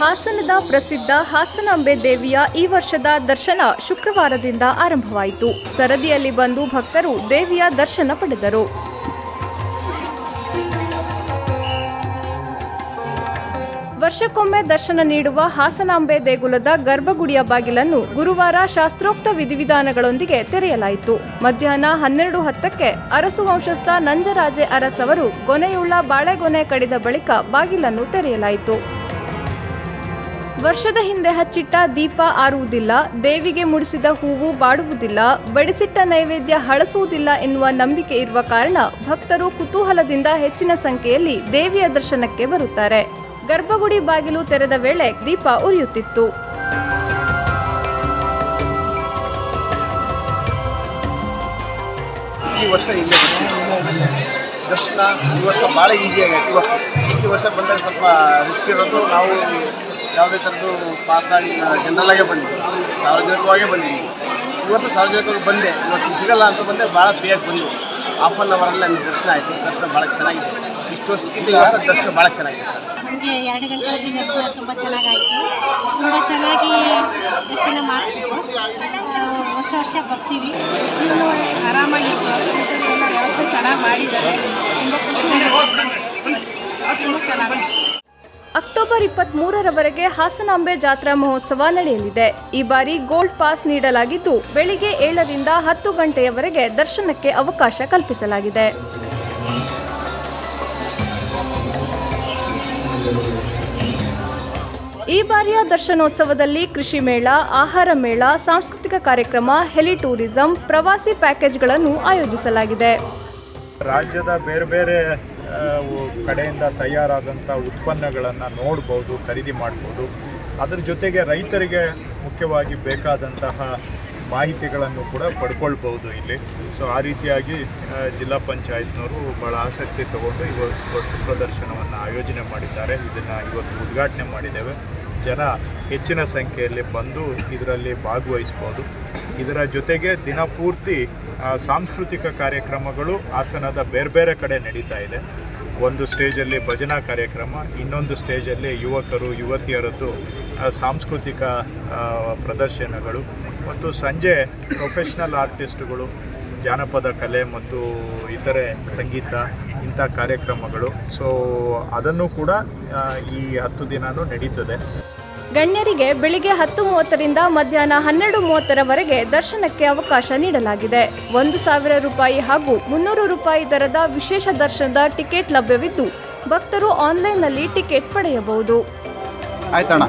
ಹಾಸನದ ಪ್ರಸಿದ್ಧ ಹಾಸನಾಂಬೆ ದೇವಿಯ ಈ ವರ್ಷದ ದರ್ಶನ ಶುಕ್ರವಾರದಿಂದ ಆರಂಭವಾಯಿತು. ಸರದಿಯಲ್ಲಿ ಬಂದು ಭಕ್ತರು ದೇವಿಯ ದರ್ಶನ ಪಡೆದರು. ವರ್ಷಕ್ಕೊಮ್ಮೆ ದರ್ಶನ ನೀಡುವ ಹಾಸನಾಂಬೆ ದೇಗುಲದ ಗರ್ಭಗುಡಿಯ ಬಾಗಿಲನ್ನು ಗುರುವಾರ ಶಾಸ್ತ್ರೋಕ್ತ ವಿಧಿವಿಧಾನಗಳೊಂದಿಗೆ ತೆರೆಯಲಾಯಿತು. ಮಧ್ಯಾಹ್ನ ಹನ್ನೆರಡು ಹತ್ತಕ್ಕೆ ಅರಸು ವಂಶಸ್ಥ ನಂಜರಾಜೆ ಅರಸ್ ಅವರು ಗೊನೆಯುಳ್ಳ ಬಾಳೆಗೊನೆ ಕಡಿದ ಬಳಿಕ ಬಾಗಿಲನ್ನು ತೆರೆಯಲಾಯಿತು. ವರ್ಷದ ಹಿಂದೆ ಹಚ್ಚಿಟ್ಟ ದೀಪ ಆರುವುದಿಲ್ಲ, ದೇವಿಗೆ ಮುಡಿಸಿದ ಹೂವು ಬಾಡುವುದಿಲ್ಲ, ಬಡಿಸಿಟ್ಟ ನೈವೇದ್ಯ ಹಳಸುವುದಿಲ್ಲ ಎನ್ನುವ ನಂಬಿಕೆ ಇರುವ ಕಾರಣ ಭಕ್ತರು ಕುತೂಹಲದಿಂದ ಹೆಚ್ಚಿನ ಸಂಖ್ಯೆಯಲ್ಲಿ ದೇವಿಯ ದರ್ಶನಕ್ಕೆ ಬರುತ್ತಾರೆ. ಗರ್ಭಗುಡಿ ಬಾಗಿಲು ತೆರೆದ ವೇಳೆ ದೀಪ ಉರಿಯುತ್ತಿತ್ತು. ಈ ವರ್ಷ ದರ್ಶನ ಈ ವರ್ಷ ಈ ವರ್ಷ ಬಂದಾಗ ಸ್ವಲ್ಪ ರಿಸ್ಕ್ ಇರೋದು ನಾವು ಯಾವುದೇ ಥರದ್ದು ಪಾಸಾಗಿ ಜನರಲ್ಲಾಗೆ ಬಂದಿದ್ವಿ ಸಾರ್ವಜನಿಕವಾಗೇ ಈ ವರ್ಷ ಸಾರ್ವಜನಿಕವಾಗಿ ಬಂದೆ. ಇವತ್ತು ಸಿಗಲ್ಲ ಅಂತ ಬಂದೆ, ಭಾಳ ಫ್ರೀಯಾಗಿ ಬಂದ್ವಿ ಹಾಫ್ ಆನ್ ಅವರಲ್ಲಿ ನನಗೆ ದರ್ಶನ ಆಯಿತು. ದರ್ಶನ ಭಾಳ ಚೆನ್ನಾಗಿದೆ. ಇಷ್ಟು ವರ್ಷಕ್ಕಿಂತ ವರ್ಷ ದರ್ಶನ ಭಾಳ ಚೆನ್ನಾಗಿದೆ ಸರ್. ನನಗೆ ಎರಡು ಗಂಟೆ ದರ್ಶನ ತುಂಬ ಚೆನ್ನಾಗಾಯಿತು. ತುಂಬ ಚೆನ್ನಾಗಿ ದರ್ಶನ ಮಾಡಿದ್ರು ವರ್ಷ ವರ್ಷ ಬರ್ತೀವಿ. ಆರಾಮಾಗಿ ವ್ಯವಸ್ಥೆ ಚೆನ್ನಾಗಿ ಮಾಡಿದ್ದಾರೆ. ತುಂಬ ಖುಷಿ ತುಂಬ ಚೆನ್ನಾಗಿತ್ತು ಅಕ್ಟೋಬರ್ ಇಪ್ಪತ್ತ್ ಮೂರರವರೆಗೆ ಹಾಸನಾಂಬೆ ಜಾತ್ರಾ ಮಹೋತ್ಸವ ನಡೆಯಲಿದೆ. ಈ ಬಾರಿ ಗೋಲ್ಡ್ ಪಾಸ್ ನೀಡಲಾಗಿದ್ದು, ಬೆಳಿಗ್ಗೆ ಏಳರಿಂದ ಹತ್ತು ಗಂಟೆಯವರೆಗೆ ದರ್ಶನಕ್ಕೆ ಅವಕಾಶ ಕಲ್ಪಿಸಲಾಗಿದೆ. ಈ ಬಾರಿಯ ದರ್ಶನೋತ್ಸವದಲ್ಲಿ ಕೃಷಿ ಮೇಳ, ಆಹಾರ ಮೇಳ, ಸಾಂಸ್ಕೃತಿಕ ಕಾರ್ಯಕ್ರಮ ಹೆಲಿ ಟೂರಿಸಂ ಪ್ರವಾಸಿ ಪ್ಯಾಕೇಜ್ಗಳನ್ನು ಆಯೋಜಿಸಲಾಗಿದೆ. ರಾಜ್ಯದ ಬೇರೆ ಬೇರೆ ಕಡೆಯಿಂದ ತಯಾರಾದಂಥ ಉತ್ಪನ್ನಗಳನ್ನು ನೋಡ್ಬೋದು, ಖರೀದಿ ಮಾಡ್ಬೋದು. ಅದರ ಜೊತೆಗೆ ರೈತರಿಗೆ ಮುಖ್ಯವಾಗಿ ಬೇಕಾದಂತಹ ಮಾಹಿತಿಗಳನ್ನು ಕೂಡ ಪಡ್ಕೊಳ್ಬೋದು ಇಲ್ಲಿ. ಸೊ ಆ ರೀತಿಯಾಗಿ ಜಿಲ್ಲಾ ಪಂಚಾಯತ್ನವರು ಭಾಳ ಆಸಕ್ತಿ ತಗೊಂಡು ಇವತ್ತು ವಸ್ತು ಪ್ರದರ್ಶನವನ್ನು ಆಯೋಜನೆ ಮಾಡಿದ್ದಾರೆ. ಇದನ್ನು ಇವತ್ತು ಉದ್ಘಾಟನೆ ಮಾಡಿದ್ದೇವೆ. ಜನ ಹೆಚ್ಚಿನ ಸಂಖ್ಯೆಯಲ್ಲಿ ಬಂದು ಇದರಲ್ಲಿ ಭಾಗವಹಿಸ್ಬೋದು. ಇದರ ಜೊತೆಗೆ ದಿನಪೂರ್ತಿ ಸಾಂಸ್ಕೃತಿಕ ಕಾರ್ಯಕ್ರಮಗಳು ಹಾಸನದ ಬೇರೆ ಬೇರೆ ಕಡೆ ನಡೀತಾ ಇದೆ. ಒಂದು ಸ್ಟೇಜಲ್ಲಿ ಭಜನಾ ಕಾರ್ಯಕ್ರಮ, ಇನ್ನೊಂದು ಸ್ಟೇಜಲ್ಲಿ ಯುವಕರು, ಯುವತಿಯರದ್ದು ಸಾಂಸ್ಕೃತಿಕ ಪ್ರದರ್ಶನಗಳು. ಮತ್ತು ಸಂಜೆ ಪ್ರೊಫೆಷ್ನಲ್ ಆರ್ಟಿಸ್ಟ್ಗಳು ಜಾನಪದ ಕಲೆ ಮತ್ತು ಇತರೆ ಸಂಗೀತ ಇಂಥ ಕಾರ್ಯಕ್ರಮಗಳು. ಸೊ ಅದನ್ನು ಕೂಡ ಈ ಹತ್ತು ದಿನವೂ ನಡೀತದೆ. ಗಣ್ಯರಿಗೆ ಬೆಳಿಗ್ಗೆ ಹತ್ತು ಮೂವತ್ತರಿಂದ ಮಧ್ಯಾಹ್ನ ಹನ್ನೆರಡು ಮೂವತ್ತರವರೆಗೆ ದರ್ಶನಕ್ಕೆ ಅವಕಾಶ ನೀಡಲಾಗಿದೆ. ಒಂದು ಸಾವಿರ ರೂಪಾಯಿ ಹಾಗೂ ಮುನ್ನೂರು ರೂಪಾಯಿ ದರದ ವಿಶೇಷ ದರ್ಶನದ ಟಿಕೆಟ್ ಲಭ್ಯವಿದ್ದು ಭಕ್ತರು ಆನ್ಲೈನ್ನಲ್ಲಿ ಟಿಕೆಟ್ ಪಡೆಯಬಹುದು. ಆಯ್ತಣ್ಣ.